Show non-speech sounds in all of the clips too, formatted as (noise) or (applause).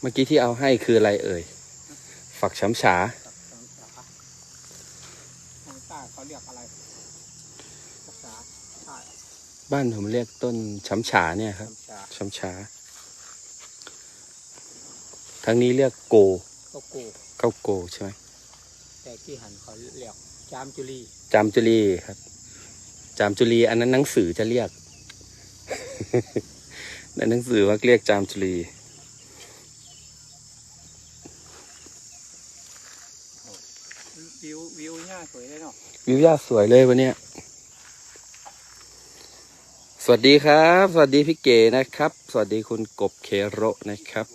เมื่อกี้ที่เอาให้คืออะไรเอ่ย ฝักช้ำฉากับสองขาทางใต้เขาเรียกอะไรภาษาใต้บ้านผมเรียกต้นช้ำฉาเนี่ยครับภาษาช้ำฉาทางนี้เรียกโกก็กูเก้าโกใช่ไหมแต่ที่หันเขาเรียกจามจุลีจามจุลีครับ จามจุลี อันนั้นหนังสือจะเรียกในหนังสือว่าเรียกจามจุลี วิววิวหน้าสวยเลยเนาะวิวย่าสวยเลยวันเนี้ยสวัสดีครับ สวัสดีพี่เก๋นะครับ สวัสดีคุณกบเคโรนะครับ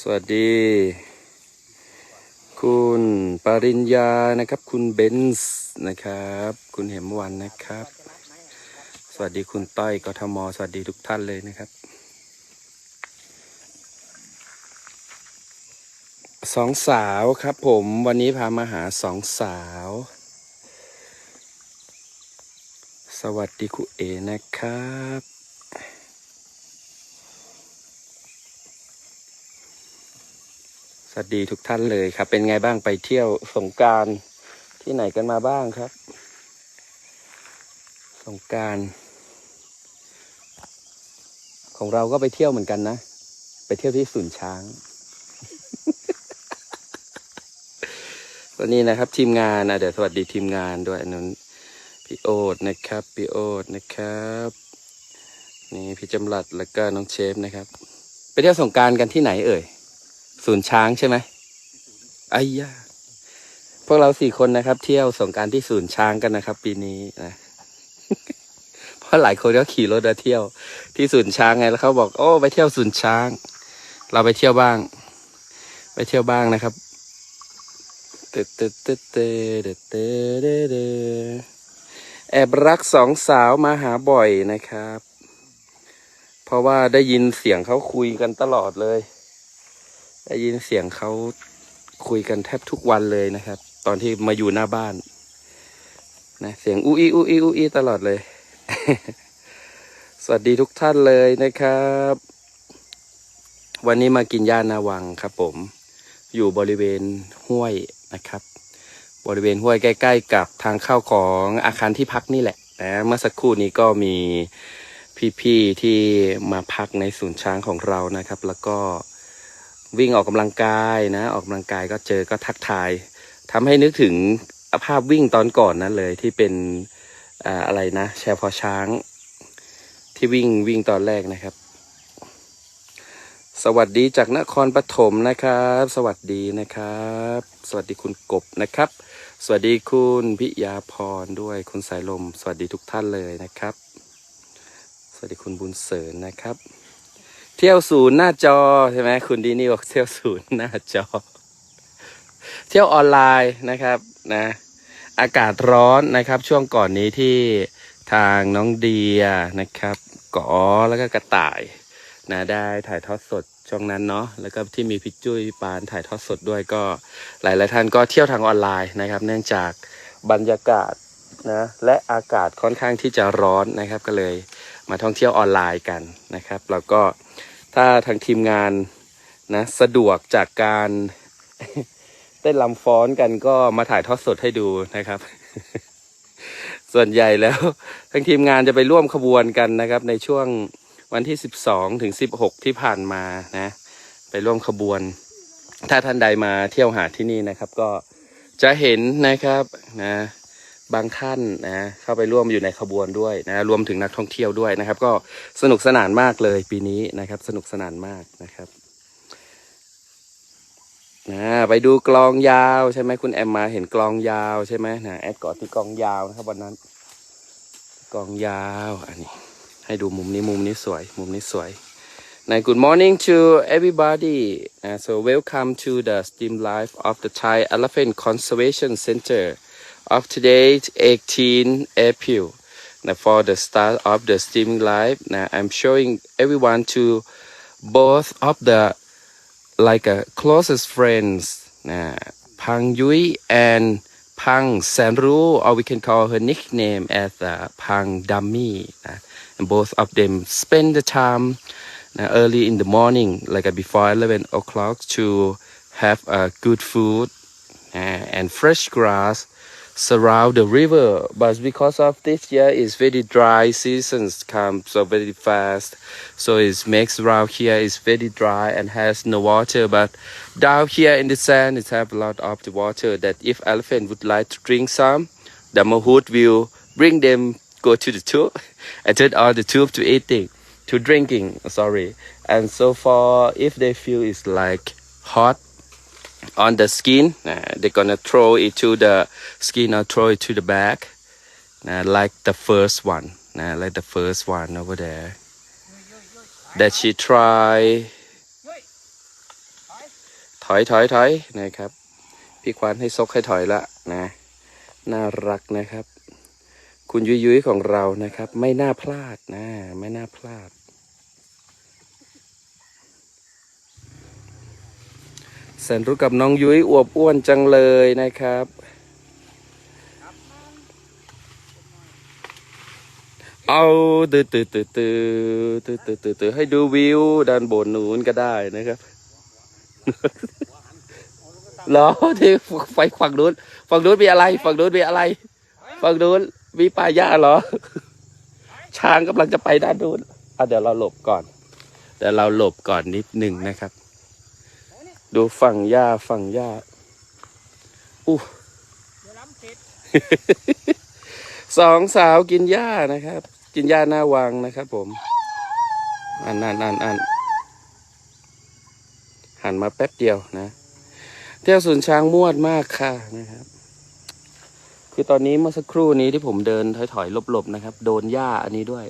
สวัสดี คุณปริญญานะครับ คุณเบนซ์นะครับ คุณเหมวันนะครับ สวัสดีคุณต้อยกทมสวัสดีทุกท่านเลยนะครับ สองสาวครับผมวันนี้พามาหาสองสาว สวัสดีครูเอนะครับ สวัสดีทุกท่านเลยครับ เป็นไงบ้างไปเที่ยวสงการที่ไหนกันมาบ้างครับ สงการ ของเราก็ไปเที่ยวเหมือนกันนะ ไปเที่ยวที่ศูนช้าง วันนี้นะครับทีมงานนะเดี๋ยวสวัสดีทีมงานด้วยนนั้นพี่โอ๊ตนะครับพี่โอ๊ตนะครับนี่พี่จำหลัดแล้วก็น้องเชฟนะครับ ไปเที่ยวสงการกันที่ไหนเอ่ยศูนย์ช้างใช่ไหมไอ้ยาพวกเราสี่คนนะครับ เที่ยวสงการที่ศูนย์ช้างกันนะครับ ปีนี้นะเพราะหลายคนก็ขี่รถมาเที่ยว ที่ศูนย์ช้างไงแล้วเขาบอกโอ้ไปเที่ยวศูนย์ช้าง เราไปเที่ยวบ้าง ไปเที่ยวบ้างนะครับ แอบรักสองสาวมาหาบ่อยนะครับ เพราะว่าได้ยินเสียงเขาคุยกันตลอดเลย ได้ยินเสียงเขาคุยกันแทบทุกวันเลยนะครับ ตอนที่มาอยู่หน้าบ้าน นะเสียงอุ้ยอุ้ยอุ้ยตลอดเลย สวัสดีทุกท่านเลยนะครับ วันนี้มากินย่านนาวังครับผม อยู่บริเวณห้วย นะครับ บริเวณห้วยใกล้ ๆ กับทางเข้าของอาคารที่พักนี่แหละนะเมื่อสักครู่นี้ก็มีพี่ๆที่มาพักในศูนย์ช้างของเรานะครับ แล้วก็วิ่งออกกำลังกายนะ ออกกำลังกายก็เจอก็ทักทายทำให้นึกถึงภาพวิ่งตอนก่อนนั้นเลยที่เป็นออะไรนะ แชร์พอช้าง ที่วิ่งวิ่งตอนแรกนะครับ สวัสดีจากนครปฐมนะครับ สวัสดีนะครับ สวัสดีคุณกบนะครับ สวัสดีคุณพิยาพรด้วยคุณสายลม สวัสดีทุกท่านเลยนะครับ สวัสดีคุณบุญเสริญนะครับ เที่ยวศูนย์หน้าจอใช่ไหมคุณดีนี่บอกเที่ยวศูนย์หน้าจอ เที่ยวออนไลน์นะครับนะ อากาศร้อนนะครับ ช่วงก่อนนี้ที่ทางน้องเดียนะครับกอแล้วก็กระต่าย นะได้ถ่ายทอดสดช่วงนั้นเนาะแล้วก็ที่มีพี่จุ้ยปานถ่ายทอดสดด้วยก็หลายๆท่านก็เที่ยวทางออนไลน์นะครับ เนื่องจากบรรยากาศนะและอากาศค่อนข้างที่จะร้อนนะครับ ก็เลยมาท่องเที่ยวออนไลน์กันนะครับแล้วก็ถ้าทางทีมงานนะสะดวกจากการเต้นลำฟ้อนกันก็มาถ่ายทอดสดให้ดูนะครับ ส่วนใหญ่แล้วทางทีมงานจะไปร่วมขบวนกันนะครับ ในช่วง วันที่ 12 ถึง 16 ที่ผ่านมานะ ไปร่วมขบวน ถ้าท่านใดมาเที่ยวหาดที่นี่นะครับ ก็จะเห็นนะครับนะบางท่านนะเข้าไปร่วมอยู่ในขบวนด้วยนะรวมถึงนักท่องเที่ยวด้วยนะครับ ก็สนุกสนานมากเลยปีนี้นะครับ สนุกสนานมากนะครับนะไปดูกลองยาวใช่ไหมคุณแอมมาเห็นกลองยาวใช่ไหมนะแอดกอดที่กลองยาวนะครับวันนั้น กลองยาวอันนี้ ให้ดูมุมนี้มุมนี้สวย มุมนี้สวยนะ Good morning to everybody uh, so welcome to the stream live of the Thai Elephant Conservation Center of today 18 April now for the start of the streaming live now I'm showing everyone to both of the like uh, closest friends uh, Pang Yui and Pang Sanru or we can call her nickname as uh, Pang Dummy uh, and both of them spend the time Now, early in the morning, like uh, before 11 o'clock, to have uh, good food uh, and fresh grass surround the river. But because of this year is very dry, seasons come so very fast, so it makes around here is very dry and has no water. But down here in the sand, it have a lot of the water that if elephant would like to drink some, the mahout will bring them go to the tube (laughs) and turn on the tube to eating to drinking sorry and so far if they feel it's like hot on the skin uh, they're gonna throw it to the skin or throw it to the back uh, like the first one uh, like the first one over there that she try ถอยถอยถอยนะครับ พี่ควานให้ซกให้ถอยละนะ น่ารักนะครับ คุณยุยยุยของเรานะครับ ไม่น่าพลาดนะ ไม่น่าพลาด สนรู้กับน้องยุ้ยอวบอ้วนจังเลยนะครับ เอาตื่นตื่นตื่นตื่นตื่นตื่นตื่นตื่นให้ดูวิวด้านบนนู้นก็ได้นะครับเหรอที่ไปฝั่งนู้นฝั่งนู้นมีอะไร ฝั่งนู้นมีอะไร ฝั่งนู้นมีป่าหญ้าเหรอ ช้างกำลังจะไปด้านนู้นอะเดี๋ยวเราหลบก่อน เดี๋ยวเราหลบก่อนนิดหนึ่งนะครับ ดูฝั่งหญ้าฝั่งหญ้าอู้เดี๋ยวล้ำติดสองสาวกินหญ้านะครับ กินหญ้าหน้าวังนะครับ ผมอันอันอันอันหันมาแป๊บเดียวนะ เที่ยวสวนช้างมวดมากค่ะนะครับ คือตอนนี้เมื่อสักครู่นี้ที่ผมเดินถอยๆหลบๆนะครับ โดนหญ้าอันนี้ด้วย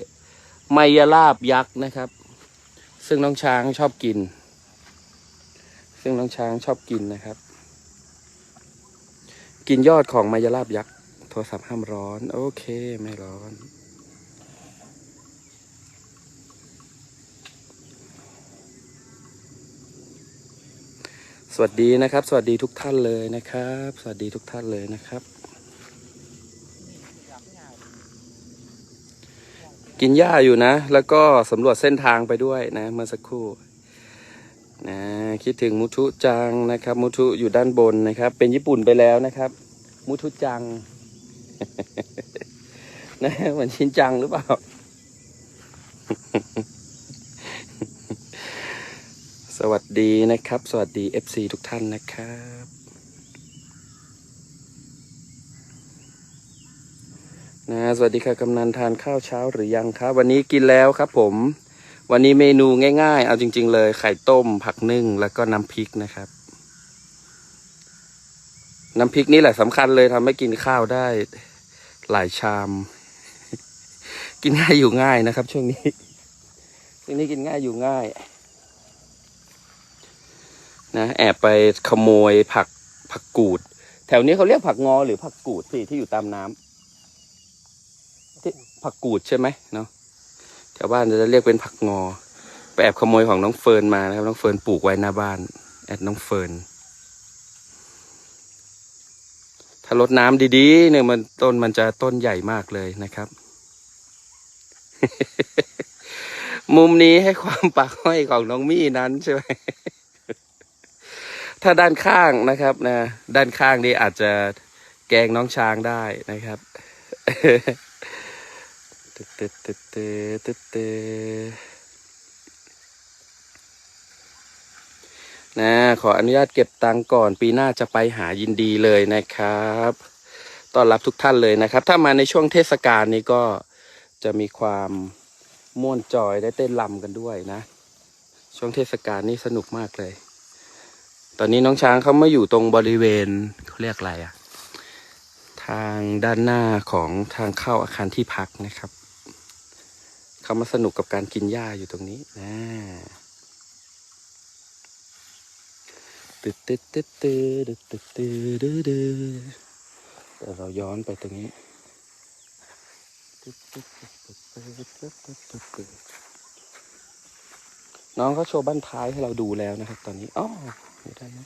ไมยลาบยักษ์นะครับ ซึ่งน้องช้างชอบกิน ซึ่งน้องช้างชอบกินนะครับ กินยอดของไมยาลาบยักษ์ โทรศัพท์ห้ามร้อน โอเค ไม่ร้อน สวัสดีนะครับ สวัสดีทุกท่านเลยนะครับ สวัสดีทุกท่านเลยนะครับ กินหญ้าอยู่นะ แล้วก็สำรวจเส้นทางไปด้วยนะ เมื่อสักครู่ นะคิดถึงมุทุจังนะครับ มุทุอยู่ด้านบนนะครับ เป็นญี่ปุ่นไปแล้วนะครับ มุทุจังนะเหมือนชินจังหรือเปล่า สวัสดีนะครับ สวัสดี FC ทุกท่านนะครับนะสวัสดีค่ะกำนันทานข้าวเช้าหรือยังครับ วันนี้กินแล้วครับผม วันนี้เมนูง่ายๆ เอาจริง ๆ เลยไข่ต้ม ผักนึ่งแล้วก็น้ำพริกนะครับ น้ำพริกนี่แหละสำคัญเลยทำให้กินข้าวได้หลายชาม กินง่ายอยู่ง่ายนะครับ ช่วงนี้ช่วงนี้กินง่ายอยู่ง่าย นะแอบไปขโมยผักผักกูด แถวนี้เขาเรียกผักงอหรือผักกูดพี่ที่อยู่ตามน้ำที่ผักกูดใช่ไหมเนาะ แถวบ้านจะเรียกเป็นผักงอไปแอบขโมยของน้องเฟิร์นมานะครับ น้องเฟิร์นปลูกไว้หน้าบ้าน แอดน้องเฟิร์นถ้ารดน้ำดีๆเนี่ยมันต้นมันจะต้นใหญ่มากเลยนะครับ มุมนี้ให้ความปากห้อยของน้องมี่นั้นใช่ไหมถ้าด้านข้างนะครับนะ ด้านข้างนี่อาจจะแกงน้องช้างได้นะครับ ตึ๊ดตึ๊ดตึ๊ดตึ๊ดตึ๊ดตึ๊ดนะขออนุญาตเก็บตังก่อนปีหน้าจะไปหายินดีเลยนะครับต้อนรับทุกท่านเลยนะครับ ถ้ามาในช่วงเทศกาลนี้ก็จะมีความม่วนจอยได้เต้นรำกันด้วยนะ ช่วงเทศกาลนี่สนุกมากเลย ตอนนี้น้องช้างเขามาอยู่ตรงบริเวณเขาเรียกอะไรอะทางด้านหน้าของทางเข้าอาคารที่พักนะครับ เขามาสนุกกับการกินหญ้าอยู่ตรงนี้นะตึ๊ดตึ๊ดตึ๊ดตึ๊ดตึ๊ดตึ๊ดตึ๊ดแต่เราย้อนไปตรงนี้น้องเขาโชว์บ้านท้ายให้เราดูแล้วนะครับ ตอนนี้อ๋อได้ไหม